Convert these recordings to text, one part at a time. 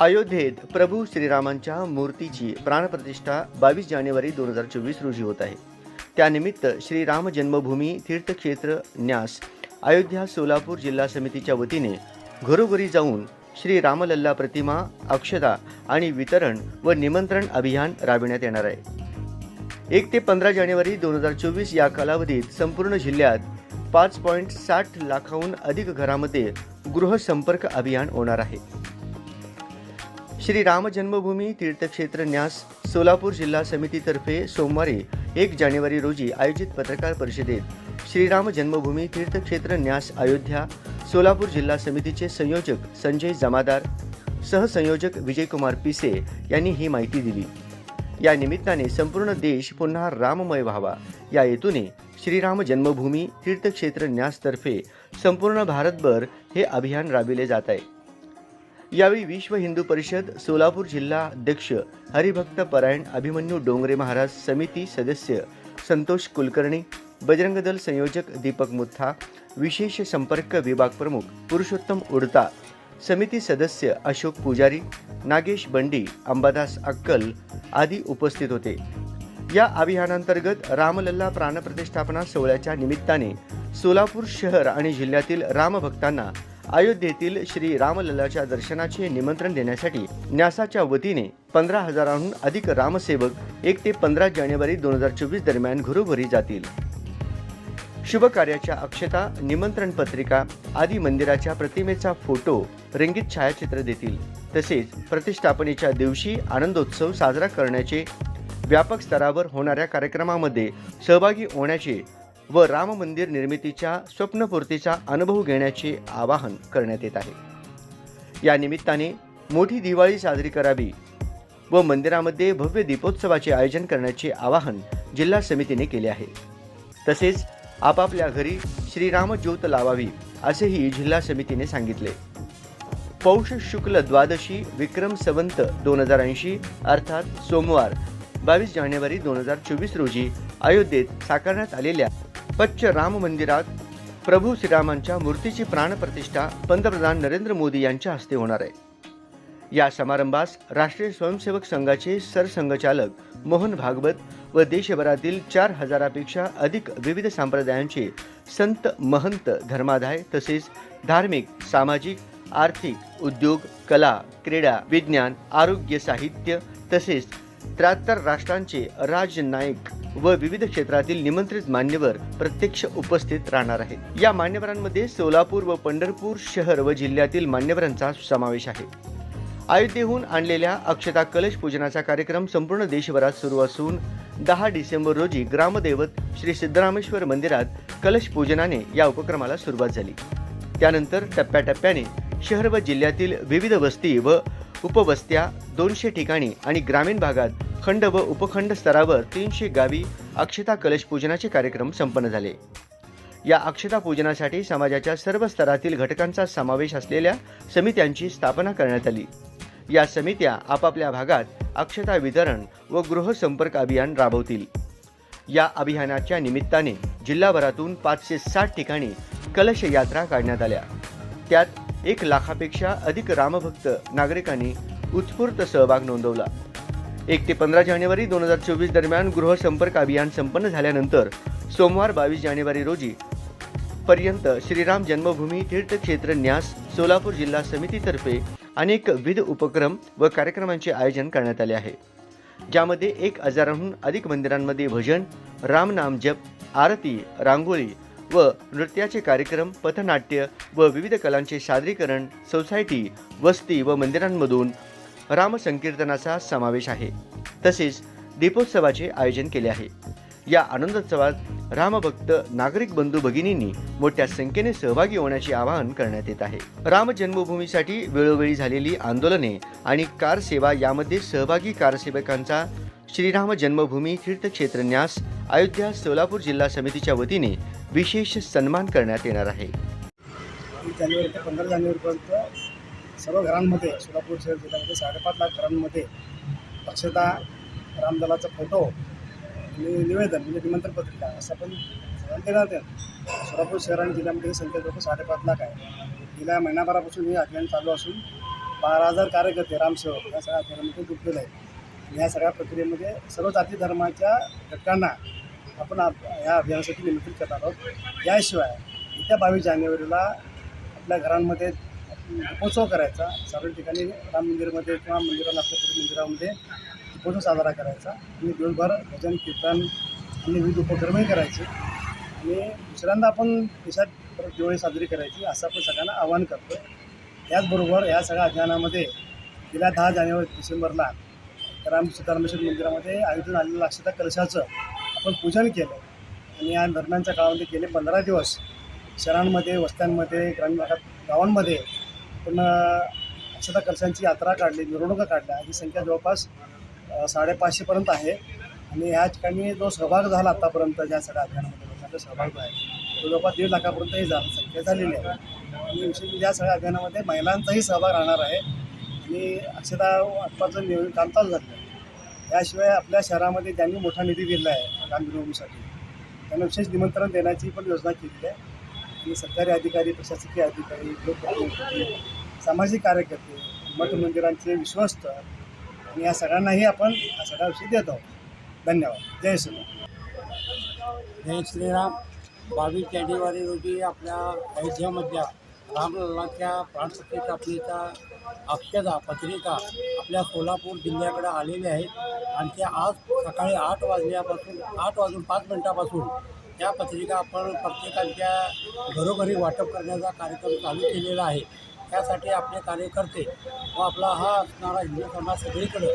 अयोध्येत प्रभू श्रीरामांच्या मूर्तीची प्राणप्रतिष्ठा बावीस जानेवारी दोन हजार चोवीस रोजी होत आहे. त्यानिमित्त श्रीराम जन्मभूमी तीर्थक्षेत्र न्यास अयोध्या सोलापूर जिल्हा समितीच्या वतीने घरोघरी जाऊन श्री रामलल्ला प्रतिमा अक्षता आणि वितरण व निमंत्रण अभियान राबविण्यात येणार आहे. एक ते पंधरा जानेवारी दोन हजार चोवीस या कालावधीत संपूर्ण जिल्ह्यात पाच पॉईंट साठ लाखाहून अधिक घरामध्ये गृहसंपर्क अभियान होणार आहे. श्री राम जन्मभूमी तीर्थक्षेत्र न्यास सोलापूर जिल्हा समितीतर्फे सोमवारी एक जानेवारी रोजी आयोजित पत्रकार परिषदेत श्रीराम जन्मभूमी तीर्थक्षेत्र न्यास अयोध्या सोलापूर जिल्हा समितीचे संयोजक संजय जमादार सहसंयोजक विजयकुमार पिसे यांनी ही माहिती दिली. या निमित्ताने संपूर्ण देश पुन्हा राममय व्हावा. या हेतूने श्रीराम जन्मभूमी तीर्थक्षेत्र न्यासतर्फे संपूर्ण भारतभर हे अभियान राबविले जात आहे. यावेळी विश्व हिंदू परिषद सोलापूर जिल्हा अध्यक्ष हरिभक्त परायण अभिमन्यू डोंगरे महाराज समिती सदस्य संतोष कुलकर्णी बजरंग दल संयोजक दीपक मुथा विशेष संपर्क विभाग प्रमुख पुरुषोत्तम उडता समिती सदस्य अशोक पुजारी नागेश बंडी अंबादास अक्कल आदी उपस्थित होते. या अभियानांतर्गत रामलल्ला प्राणप्रतिष्ठापना सोहळ्याच्या निमित्ताने सोलापूर शहर आणि जिल्ह्यातील रामभक्तांना अयोध्येतील श्री रामलल्लाच्या दर्शनाचे निमंत्रण देण्यासाठी न्यासाच्या वतीने पंधरा हजारांहून अधिक रामसेवक एक ते पंधरा जानेवारी दोन हजार चोवीस दरम्यान घरोघरी जातील. शुभकार्याच्या अक्षता निमंत्रण पत्रिका आदी मंदिराच्या प्रतिमेचा फोटो रंगीत छायाचित्र देतील. तसेच प्रतिष्ठापनेच्या दिवशी आनंदोत्सव साजरा करण्याचे व्यापक स्तरावर होणाऱ्या कार्यक्रमामध्ये सहभागी होण्याचे व राम मंदिर निर्मितीच्या स्वप्नपूर्तीचा अनुभव घेण्याचे आवाहन करण्यात येत आहे. या निमित्ताने मोठी दिवाळी साजरी करावी व मंदिरामध्ये भव्य दीपोत्सवाचे आयोजन करण्याचे आवाहन जिल्हा समितीने केले आहे. तसेच आपापल्या घरी श्रीराम ज्योत लावावी असेही जिल्हा समितीने सांगितले. पौष शुक्ल द्वादशी विक्रम संवंत दोन हजार ऐंशी अर्थात सोमवार बावीस जानेवारी दोन हजार चोवीस रोजी अयोध्येत साकारण्यात आलेल्या पच्च राम मंदिरात प्रभू श्रीरामांच्या मूर्तीची प्राणप्रतिष्ठा पंतप्रधान नरेंद्र मोदी यांच्या हस्ते होणार आहे. या समारंभास राष्ट्रीय स्वयंसेवक संघाचे सरसंघचालक मोहन भागवत व देशभरातील चार हजारापेक्षा अधिक विविध संप्रदायांचे संत महंत धर्मादाय तसेच धार्मिक सामाजिक आर्थिक उद्योग कला क्रीडा विज्ञान आरोग्य साहित्य तसेच त्र्याहत्तर राष्ट्रांचे राजनायक व विविध क्षेत्रातील निमंत्रित मान्यवर प्रत्यक्ष उपस्थित राहणार आहेत. या मान्यवरांमध्ये सोलापूर व पंढरपूर शहर व जिल्ह्यातील मान्यवरांचा समावेश आहे. अयोध्येहून आणलेल्या अक्षता कलश पूजनाचा कार्यक्रम संपूर्ण देशभरात सुरू असून दहा डिसेंबर रोजी ग्रामदैवत श्री सिद्धरामेश्वर मंदिरात कलश पूजनाने या उपक्रमाला सुरुवात झाली. त्यानंतर टप्प्याटप्प्याने शहर व जिल्ह्यातील विविध वस्ती व उपवस्त्या दोनशे ठिकाणी आणि ग्रामीण भागात खंड व उपखंड स्तरावर तीनशे गावी अक्षता कलश पूजनाचे कार्यक्रम संपन्न झाले. या अक्षता पूजनासाठी समाजाच्या सर्व स्तरातील घटकांचा समावेश असलेल्या समित्यांची स्थापना करण्यात आली. या समित्या आपापल्या भागात अक्षता वितरण व गृहसंपर्क अभियान राबवतील. या अभियानाच्या निमित्ताने जिल्हाभरातून पाचशे साठ ठिकाणी कलश यात्रा काढण्यात आल्या. त्यात एक लाखापेक्षा अधिक रामभक्त नागरिकांनी उत्स्फूर्त सहभाग नोंदवला. एक ते पंधरा जानेवारी दोन हजार चोवीस दरम्यान गृहसंपर्क अभियान संपन्न झाल्यानंतर सोमवार बावीस जानेवारी रोजी पर्यंत श्रीराम जन्मभूमी तीर्थक्षेत्र न्यास सोलापूर जिल्हा समितीतर्फे अनेक विविध उपक्रम व कार्यक्रमांचे आयोजन करण्यात आले आहे. ज्यामध्ये एक हजाराहून अधिक मंदिरांमध्ये भजन रामनाम जप आरती रांगोळी व नृत्याचे कार्यक्रम पथनाट्य व विविध कलांचे सादरीकरण सोसायटी वस्ती व मंदिरांमधून रामसंकीर्तनाचा समावेश आहे. तसेच दीपोत्सवाचे आयोजन केले आहे. या आनंदोत्सवात रामभक्त नागरिक बंधू भगिनींनी मोठ्या संख्येने सहभागी होण्याचे आवाहन करण्यात येत आहे. राम जन्मभूमीसाठी वेळोवेळी झालेली आंदोलने आणि कार सेवा यामध्ये सहभागी कारसेवकांचा श्रीराम जन्मभूमी तीर्थक्षेत्र न्यास अयोध्या सोलापूर जिल्हा समितीच्या वतीने विशेष सन्मान करण्यात येणार आहे. जानेवारी ते पंधरा जानेवारीपर्यंत सर्व घरांमध्ये सोलापूर शहर जिल्ह्यामध्ये साडेपाच लाख घरांमध्ये अक्षता रामदलाचा फोटो आणि निवेदन म्हणजे निमंत्रण पत्रिका असं पण सगळ्यांना देण्यात येईल सोलापूर शहर आणि जिल्ह्यामध्ये ही संख्या लोक साडेपाच लाख आहे. गेल्या महिनाभरापासून हे अभियान चालू असून बारा हजार कार्यकर्ते रामसेवक या सगळ्या अभियानामध्ये जुटलेले आहेत. आणि या सगळ्या प्रक्रियेमध्ये सर्व जाती धर्माच्या घटकांना आपण या अभियानासाठी निमंत्रित करणार आहोत. याशिवाय येत्या बावीस जानेवारीला आपल्या घरांमध्ये दीपोत्सव करायचा. सर्व ठिकाणी राम मंदिरमध्ये किंवा मंदिराला आपल्या मंदिरामध्ये दीपोत्सव साजरा करायचा. आणि दिवसभर भजन कीर्तन आणि विविध उपक्रमही करायचे. आणि दुसऱ्यांदा आपण देशात परत दिवाळी साजरी करायची असं आपण सगळ्यांना आवाहन करतो त्याचबरोबर या सगळ्या अभियानामध्ये गेल्या दहा जानेवारी डिसेंबरला राम सीतारामेश्वर मंदिरामध्ये आयोजन आलेलं अक्षता कलशाचं आपण पूजन केलं. आणि या दरम्यानच्या काळामध्ये गेले पंधरा दिवस शहरांमध्ये वस्त्यांमध्ये ग्रामीण भागात गावांमध्ये पण अक्षता कलशांची यात्रा काढली मिरवणुका काढल्या. ही संख्या जवळपास साडेपाचशेपर्यंत आहे. आणि ह्या ठिकाणी जो सहभाग झाला आतापर्यंत ज्या सगळ्या अभियानामध्ये लोकांचा सहभाग जो आहे. तो जवळपास दीड लाखापर्यंतही जा संख्या झालेली आहे. आणि विशेष या सगळ्या अभियानामध्ये महिलांचाही सहभाग राहणार आहे. आणि अक्षता वाटपाचं नियोजन काम चालू झालं आहे याशिवाय आपल्या शहरामध्ये ज्यांनी मोठा निधी दिला आहे राम मिरवणुकीसाठी त्यांना विशेष निमंत्रण देण्याची पण योजना केलेली आहे. आणि सरकारी अधिकारी प्रशासकीय अधिकारी लोकप्रतिनिधी सामाजिक कार्यकर्ते मठ मंदिरांचे विश्वस्त. आणि या सगळ्यांनाही आपण हा सगळा विषय देत आहोत. धन्यवाद. जय श्रीराम जय श्रीराम बावीस जानेवारी रोजी आपल्या अयोध्यामधल्या रामलल्लाच्या प्राणप्रतिष्ठा स्थापनेचा अक्षदा पत्रिका आपल्या सोलापूर जिल्ह्याकडे आलेल्या आहेत. आणि ते आज सकाळी आठ वाजल्यापासून आठ वाजून पाच मिनटापासून त्या पत्रिका आपण प्रत्येकाच्या घरोघरी वाटप करण्याचा कार्यक्रम चालू केलेला आहे. त्यासाठी आपले कार्यकर्ते व आपला हा असणारा हिंदू समाज सगळीकडं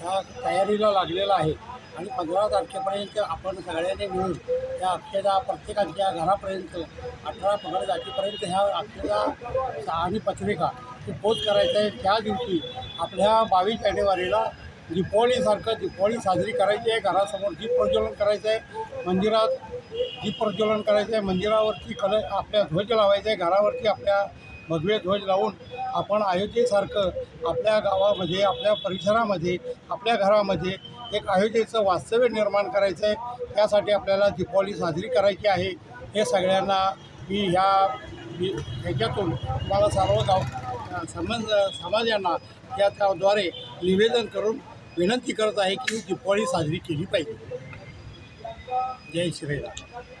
त्या तयारीला लागलेला आहे. आणि पंधरा तारखेपर्यंत आपण सगळ्यांनी मिळून त्या अक्षदा प्रत्येकाच्या घरापर्यंत अठरा पंधरा जातीपर्यंत ह्या अक्षदा आणि पत्रिका ही पोच करायचं आहे. त्या दिवशी आपल्या बावीस जानेवारीला दीपावलीसारखं दीपावली साजरी करायची आहे. घरासमोर दीप प्रज्वलन करायचं आहे. मंदिरात दीप प्रज्वलन करायचं आहे मंदिरावरती कल आपल्या ध्वज लावायचा आहे घरावरती आपल्या भगवे ध्वज लावून आपण अयोध्येसारखं आपल्या गावामध्ये आपल्या परिसरामध्ये आपल्या घरामध्ये एक अयोध्येचं वास्तव्य निर्माण करायचं आहे. त्यासाठी आपल्याला दीपावली साजरी करायची आहे. हे सगळ्यांना मी ह्या ह्याच्यातून तुम्हाला सर्व गाव समाज समाजांना या त्याद्वारे निवेदन करून विनंती करत आहे की दीपावली साजरी केली पाहिजे. जय श्रीराम